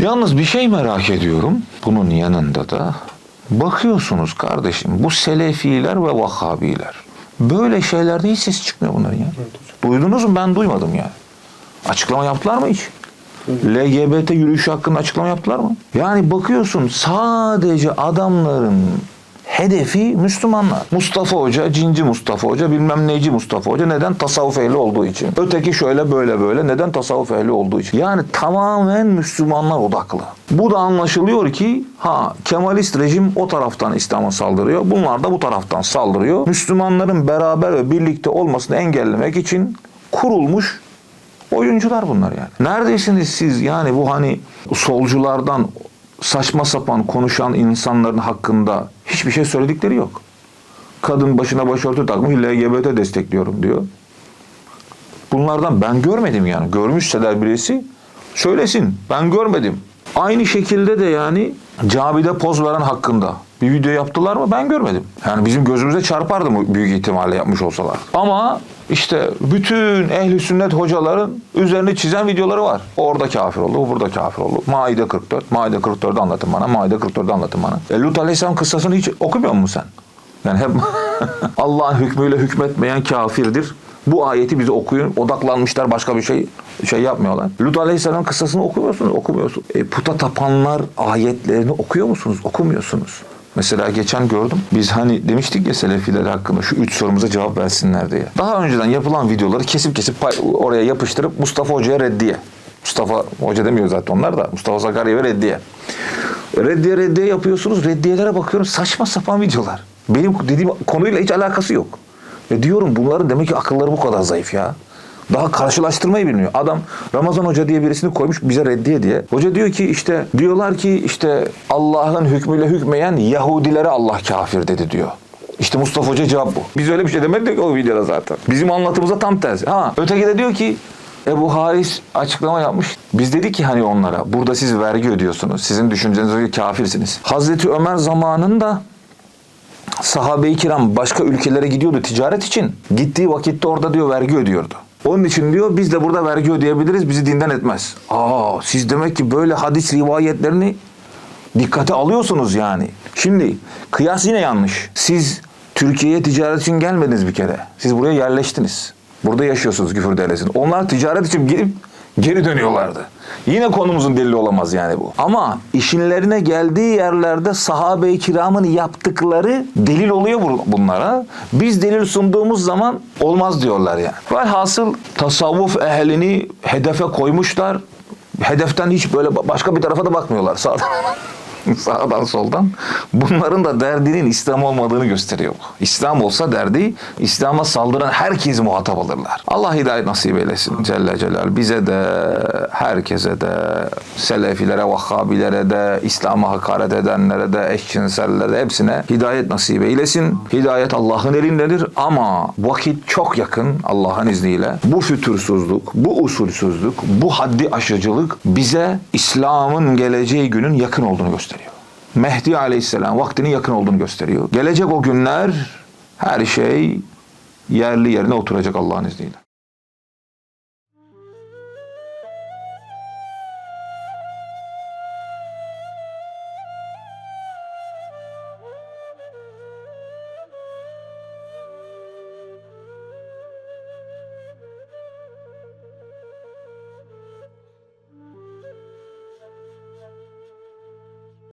Yalnız bir şey merak ediyorum bunun yanında da. Bakıyorsunuz kardeşim bu Selefiler ve Vahhabiler. Böyle şeylerde hiç ses çıkmıyor bunların ya. Duydunuz mu? Ben duymadım yani. Açıklama yaptılar mı hiç? LGBT yürüyüşü hakkında açıklama yaptılar mı? Yani bakıyorsun sadece adamların hedefi Müslümanlar. Mustafa Hoca, Cinci Mustafa Hoca, bilmem neyci Mustafa Hoca. Neden? Tasavvuf ehli olduğu için. Öteki şöyle böyle böyle. Neden? Tasavvuf ehli olduğu için. Yani tamamen Müslümanlar odaklı. Bu da anlaşılıyor ki ha Kemalist rejim o taraftan İslam'a saldırıyor. Bunlar da bu taraftan saldırıyor. Müslümanların beraber ve birlikte olmasını engellemek için kurulmuş oyuncular bunlar yani. Neredesiniz siz yani bu hani solculardan saçma sapan konuşan insanların hakkında hiçbir şey söyledikleri yok. Kadın başına başörtü takmış LGBT destekliyorum diyor. Bunlardan ben görmedim yani. Görmüşseler birisi söylesin. Ben görmedim. Aynı şekilde de yani camide poz veren hakkında bir video yaptılar mı ben görmedim. Yani bizim gözümüze çarpardı mı büyük ihtimalle yapmış olsalar. Ama işte bütün ehli sünnet hocaların üzerini çizen videoları var. Orada kafir oldu, burada kafir oldu. Maide 44, Maide 44'ü anlatın bana, Maide 44'ü anlatın bana. E, Lut Aleyhisselam kıssasını hiç okumuyor musun sen? Yani hep Allah'ın hükmüyle hükmetmeyen kafirdir. Bu ayeti bize okuyun. Odaklanmışlar başka bir şey şey yapmıyorlar. Lut Aleyhisselam kıssasını okumuyorsunuz, okumuyorsunuz. E, puta tapanlar ayetlerini okuyor musunuz? Okumuyorsunuz. Mesela geçen gördüm. Biz hani demiştik ya Selefiler hakkında şu üç sorumuza cevap versinler diye. Daha önceden yapılan videoları kesip kesip oraya yapıştırıp Mustafa Hoca'ya reddiye. Mustafa Hoca demiyor zaten onlar da. Mustafa Sakarya ve reddiye. Reddiye reddiye yapıyorsunuz. Reddiyelere bakıyorum saçma sapan videolar. Benim dediğim konuyla hiç alakası yok. Ve diyorum bunların demek ki akılları bu kadar zayıf ya. Daha karşılaştırmayı bilmiyor. Adam Ramazan Hoca diye birisini koymuş bize reddiye diye. Hoca diyor ki işte diyorlar ki işte Allah'ın hükmüyle hükmeyen Yahudilere Allah kafir dedi diyor. İşte Mustafa Hoca cevap bu. Biz öyle bir şey demedik o videoda zaten. Bizim anlatımıza tam tersi. Ha öteki de diyor ki Ebu Haris açıklama yapmış. Biz dedik ki hani onlara burada siz vergi ödüyorsunuz. Sizin düşüncenize göre kafirsiniz. Hazreti Ömer zamanında sahabe-i kiram başka ülkelere gidiyordu ticaret için. Gittiği vakitte orada diyor vergi ödüyordu. Onun için diyor biz de burada vergi ödeyebiliriz bizi dinden etmez. Aa siz demek ki böyle hadis rivayetlerini dikkate alıyorsunuz yani. Şimdi kıyas yine yanlış. Siz Türkiye'ye ticaret için gelmediniz bir kere. Siz buraya yerleştiniz. Burada yaşıyorsunuz Güfür Devleti'nde. Onlar ticaret için gelip geri dönüyorlardı. Yine konumuzun delili olamaz yani bu. Ama işinlerine geldiği yerlerde sahabe-i kiramın yaptıkları delil oluyor bu- bunlara. Biz delil sunduğumuz zaman olmaz diyorlar yani. Velhasıl tasavvuf ehlini hedefe koymuşlar. Hedeften hiç böyle ba- başka bir tarafa da bakmıyorlar. Sağdan, sağdan soldan. Bunların da derdinin İslam olmadığını gösteriyor bu. İslam olsa derdi İslam'a saldıran herkes muhatap alırlar. Allah hidayet nasip eylesin Celle Celal. Bize de herkese de Selefilere, Vahhabilere de İslam'a hakaret edenlere de eşcinsellere hepsine hidayet nasip eylesin. Hidayet Allah'ın elindedir ama vakit çok yakın Allah'ın izniyle. Bu fütursuzluk, bu usulsüzlük, bu haddi aşıcılık bize İslam'ın geleceği günün yakın olduğunu gösteriyor. Mehdi Aleyhisselam vaktinin yakın olduğunu gösteriyor. Gelecek o günler her şey yerli yerine oturacak Allah'ın izniyle.